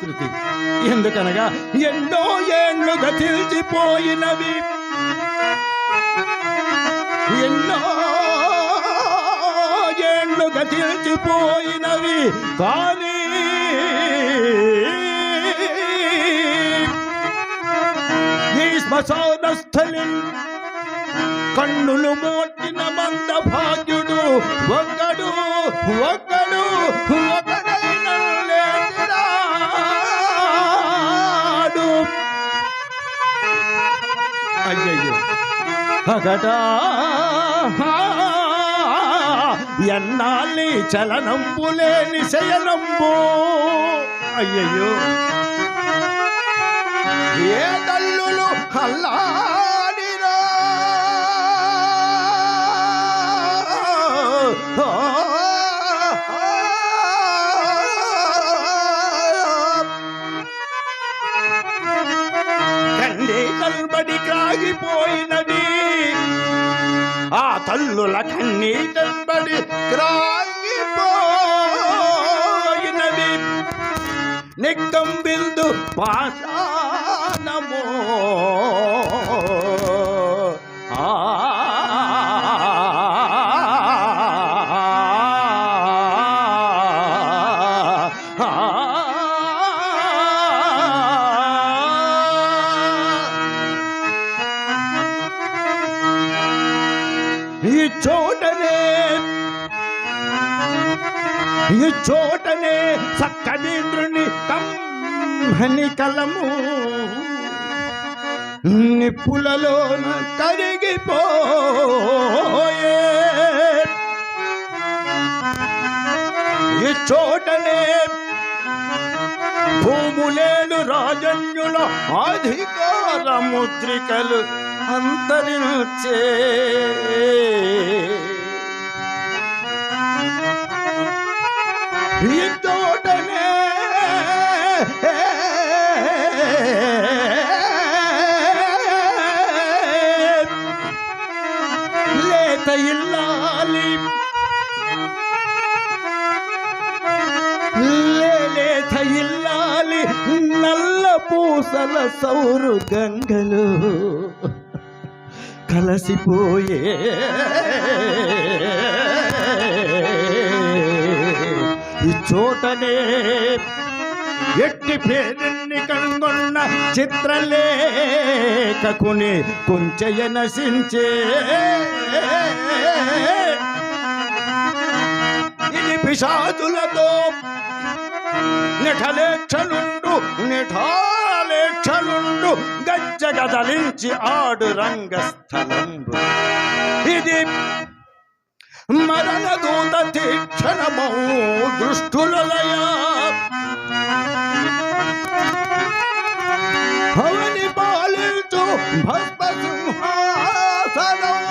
ప్రకృతి. ఎందుకనగా ఎన్నో ఏండ్లు గతిల్చిపోయినవి. ఎన్నో ఏండ్లు గతిల్చిపోయినవి. కానీ ఈ శ్మశాన స్థలి కన్నులు మోటిన మంద భాగ్యుడు ఒక్కడు ఒక్కడు అగటా ఎన్నాళ్ళి చలనంబు లేని శయనంబు అయ్యయ్యో. ఏ తల్లులు అల్లాడిరా. కండి కల్బడి కాగిపోయినది. తల్లుల కన్నీ కల్బడి క్రాగిపోయినవి నిక్కం బిందు పాషాణమో ఈ చోటనే ఈ చోటనే సక్కనీంద్రుని తమ్మని కలము. నిప్పులలోన కరిగిపోయే. ఈ చోటనే భూములేలు రాజన్యుల అధికార ముద్రికలు అంతరించే. ఈ లేత ఇల్లాలి. లేత ఇల్లాలి. నల్ల పూసల సౌరు గంగలు. కలసిపోయే. ఈ చోటనే ఎట్టి పేరుని కనుగొన్న చిత్రలేఖకుని కొంచెయ నశించే. ఇది పిశాదులతో నిఠలేక్షలుండు నిఠా కదలించి ఆడు రంగస్థలం ఇది మరణ దూత తీక్షణమౌ దృష్టులయా భవని పాలించు భస్మ సింహాసనము